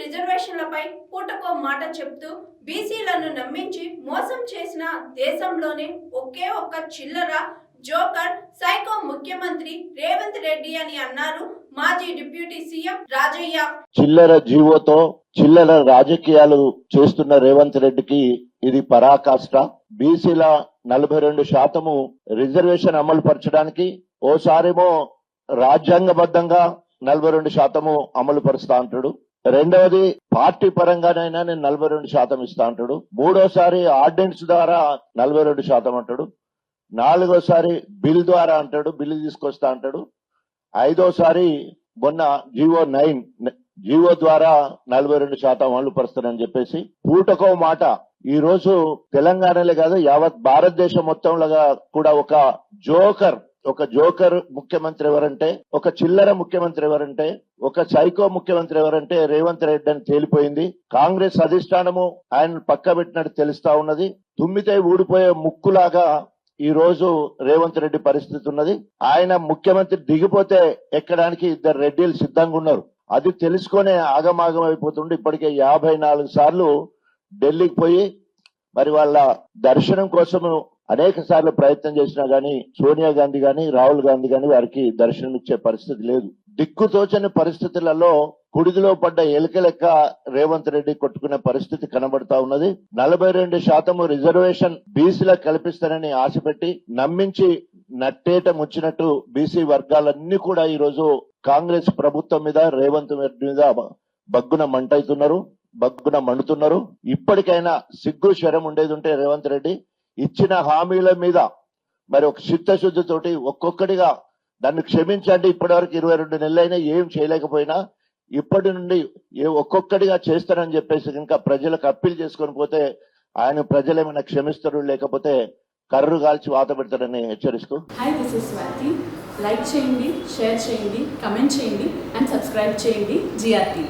రిజర్వేషన్లపై పూటకో మాట చెప్తూ బీసీలను నమ్మించి మోసం చేసిన దేశంలోనే ఒకే ఒక్క చిల్లర జోకర్ సైకో ముఖ్యమంత్రి రేవంత్ రెడ్డి అని అన్నారు మాజీ డిప్యూటీ సీఎం రాజయ్య. చిల్లర జీవోతో చిల్లర రాజకీయాలు చేస్తున్న రేవంత్ రెడ్డికి ఇది పరాకాష్ట. బీసీల నలభై రెండు శాతము రిజర్వేషన్ అమలు పరచడానికి ఓసారేమో రాజ్యాంగబద్ధంగా నలభై రెండు శాతము అమలు పరుస్తా అంటాడు. రెండవది పార్టీ పరంగానైనా నేను నలభై రెండు శాతం ఇస్తా అంటాడు. మూడోసారి ఆర్డినెన్స్ ద్వారా నలభై రెండు శాతం అంటాడు. నాలుగోసారి బిల్ ద్వారా అంటాడు బిల్లు తీసుకొస్తా అంటాడు. ఐదోసారి మొన్న జీవో నైన్ జివో ద్వారా నలభై రెండు శాతం అమలు పరుస్తానని చెప్పేసి పూటకో మాట. ఈ రోజు తెలంగాణలే కాదు యావత్ భారతదేశం మొత్తంలో కూడా ఒక జోకర్ ఒక జోకర్ ముఖ్యమంత్రి ఎవరంటే ఒక చిల్లర ముఖ్యమంత్రి ఎవరంటే ఒక సైకో ముఖ్యమంత్రి ఎవరంటే రేవంత్ రెడ్డి అని తేలిపోయింది. కాంగ్రెస్ అధిష్టానము ఆయన పక్క పెట్టినట్టు తెలుస్తా ఉన్నది. తుమ్మితే ఊడిపోయే ముక్కులాగా ఈ రోజు రేవంత్ రెడ్డి పరిస్థితి ఉన్నది. ఆయన ముఖ్యమంత్రి దిగిపోతే ఎక్కడానికి ఇద్దరు రెడ్డిలు సిద్ధంగా ఉన్నారు. అది తెలుసుకునే ఆగమాగం అయిపోతుండే. ఇప్పటికే యాభై నాలుగు సార్లు ఢిల్లీకి పోయి మరి వాళ్ళ దర్శనం కోసం అనేక సార్లు ప్రయత్నం చేసినా గానీ సోనియా గాంధీ గాని రాహుల్ గాంధీ గాని వారికి దర్శనం ఇచ్చే పరిస్థితి లేదు. దిక్కుతోచని పరిస్థితులలో కుడిదిలో పడ్డ ఎలుక లెక్క రేవంత్ రెడ్డి కొట్టుకునే పరిస్థితి కనబడతా ఉన్నది. నలభై రెండు శాతము రిజర్వేషన్ బీసీలకు కల్పిస్తారని ఆశపెట్టి నమ్మించి నట్టేట ముచ్చినట్టు బీసీ వర్గాలన్నీ కూడా ఈ రోజు కాంగ్రెస్ ప్రభుత్వం మీద రేవంత్ రెడ్డి మీద బగ్గున మంటైతున్నారు బగ్గున మండుతున్నారు. ఇప్పటికైనా సిగ్గు శరం ఉండేది ఉంటే రేవంత్ రెడ్డి ఇచ్చిన హామీల మీద మరి ఒక చిత్తశుద్ధితోటి ఒక్కొక్కటిగా దాన్ని క్షమించండి ఇప్పటి వరకు ఇరవై రెండు నెలలైనా ఏం చేయలేకపోయినా ఇప్పటి నుండి ఏ ఒక్కొక్కటిగా చేస్తానని చెప్పేసి ఇంకా ప్రజలకు అప్పీల్ చేసుకొని పోతే ఆయన ప్రజలు ఏమైనా క్షమిస్తారు లేకపోతే కర్రు కాల్చి వాత పెడతారని హెచ్చరిస్తూ. Hi this is Swathi like చేయండి షేర్ చేయండి కమెంట్ చేయండి అండ్ సబ్స్క్రైబ్ చేయండి జిఆర్టీవీ